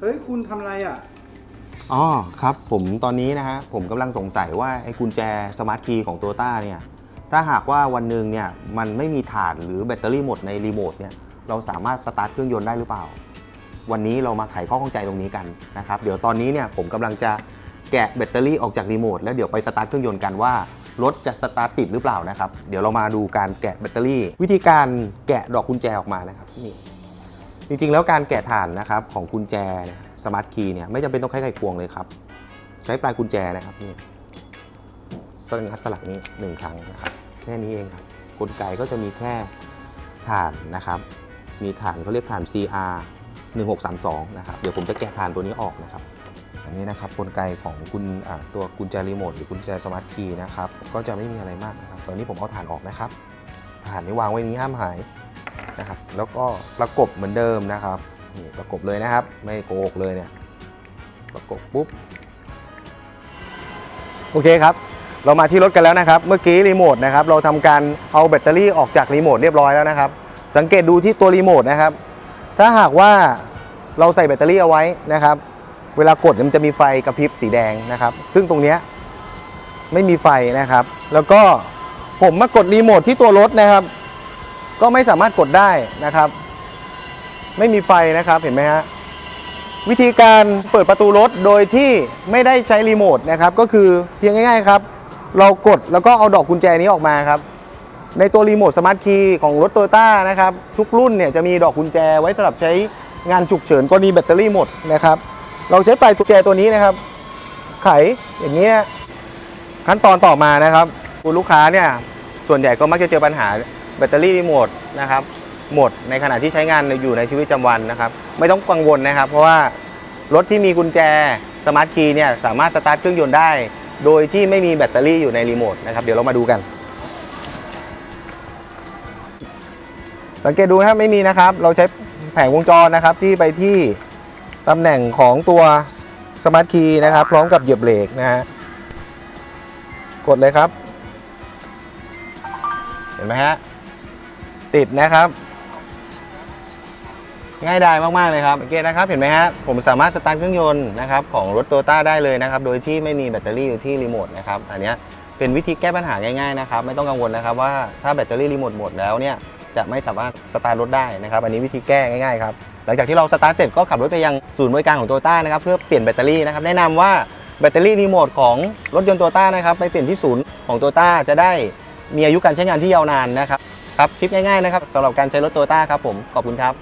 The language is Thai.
เฮ้ย คุณทำอะไรอะ อ๋อครับผมตอนนี้นะฮะผมกำลังสงสัยว่าไอ้กุญแจสมาร์ทคีย์ของ t o y ต้าเนี่ยถ้าหากว่าวันหนึ่งเนี่ยมันไม่มีถ่านหรือแบตเตอรี่หมดในรีโมทเนี่ยเราสามารถสตาร์ทเครื่องยนต์ได้หรือเปล่า วันนี้เรามาไขข้อข้องใจตรงนี้กันนะครับเดี๋ยวตอนนี้เนี่ยผมกำลังจะแกะแบตเตอรี่ออกจากรีโมทแล้วเดี๋ยวไปสตาร์ทเครื่องยนต์กันว่ารถจะสตาร์ทติดหรือเปล่านะครับเดี๋ยวเรามาดูการแกะแบตเตอรี่ วิธีการแกะดอกกุญแจออกมานะครับนี่ จริงๆ แล้วการแกะถ่านนะครับของกุญแจสมาร์ทคีย์เนี่ยไม่จำเป็นต้องใช้ไขควงเลยครับ ใช้ปลายกุญแจนะครับนี่สลักสลักนี้หนึ่งครั้งนะครับ แค่นี้เองครับกลไกก็จะมีแค่ถ่านนะครับ มีถ่านเขาเรียกถ่าน CR 1632นะครับเดี๋ยวผมจะแกะถ่านตัวนี้ออกนะครับ อันนี้นะครับกลไกของกุญอ่าตัวกุญแจรีโมทหรือกุญแจสมาร์ทคีย์นะครับก็จะไม่มีอะไรมากนะครับตอนนี้ผมเอาถ่านออกนะครับถ่านนี้วางไว้นี้ห้ามหาย นะครับ แล้วก็ประกบเหมือนเดิมนะครับนี่ประกบเลยนะครับ ไม่โกหกเลยเนี่ยประกบปุ๊บโอเคครับ เรามาที่รถกันแล้วนะครับ เมื่อกี้รีโมทนะครับเราทำการเอาแบตเตอรี่ออกจากรีโมทเรียบร้อยแล้วนะครับ สังเกตดูที่ตัวรีโมทนะครับ ถ้าหากว่าเราใส่แบตเตอรี่เอาไว้นะครับ เวลากดมันจะมีไฟกระพริบสีแดงนะครับ ซึ่งตรงนี้ไม่มีไฟนะครับ แล้วก็ผมมากดรีโมทที่ตัวรถนะครับ ก็ไม่สามารถกดได้นะครับ ไม่มีไฟนะครับเห็นไหมฮะวิธีการเปิดประตูรถโดยที่ไม่ได้ใช้รีโมทนะครับก็คือเพียงง่ายๆครับ เรากดแล้วก็เอาดอกกุญแจนี้ออกมาครับ ในตัวรีโมทสมาร์ทคีย์ของรถโตโยต้านะครับทุกรุ่นเนี่ยจะมีดอกกุญแจไว้สำหรับใช้งานฉุกเฉินกรณีแบตเตอรี่หมดนะครับ เราใช้ปลายกุญแจตัวนี้นะครับ ไขอย่างนี้นะขั้นตอนต่อมานะครับคุณลูกค้าเนี่ยส่วนใหญ่ก็มักจะเจอปัญหา แบตเตอรี่รีโมทนะครับหมดในขณะที่ใช้งานอยู่ในชีวิตประจำวันนะครับ ไม่ต้องกังวลนะครับ เพราะว่ารถที่มีกุญแจสมาร์ทคีย์เนี่ยสามารถสตาร์ทเครื่องยนต์ได้ โดยที่ไม่มีแบตเตอรี่อยู่ในรีโมทนะครับเดี๋ยวเรามาดูกัน สังเกตดูนะครับไม่มีนะครับ เราใช้แผงวงจรนะครับที่ไปที่ตำแหน่งของตัวสมาร์ทคีย์นะครับ พร้อมกับเหยียบเบรกนะฮะกดเลยครับ เห็นไหมฮะ ติดนะครับ ง่ายดายมากๆเลยครับโอเคนะครับ เห็นไหมฮะผมสามารถสตาร์ทเครื่องยนต์นะครับของรถโตต้าได้เลยนะครับ โดยที่ไม่มีแบตเตอรี่อยู่ที่รีโมทนะครับ อันนี้เป็นวิธีแก้ปัญหาง่ายๆนะครับ ไม่ต้องกังวลนะครับว่าถ้าแบตเตอรี่รีโมทหมดแล้วเนี่ยจะไม่สามารถสตาร์ทรถได้นะครับ อันนี้วิธีแก้ง่ายๆครับ หลังจากที่เราสตาร์ทเสร็จก็ขับรถไปยังศูนย์บริการของโตต้านะครับเพื่อเปลี่ยนแบตเตอรี่นะครับ แนะนำว่าแบตเตอรี่รีโมทของรถยนต์โตต้านะครับไปเปลี่ยนที่ศูนย์ของโตต้าจะได้มีอายุการใช้งานที่ยาวนานนะครับ ครับคลิปง่ายๆนะครับสำหรับการใช้รถโตต้าครับผมขอบคุณครับ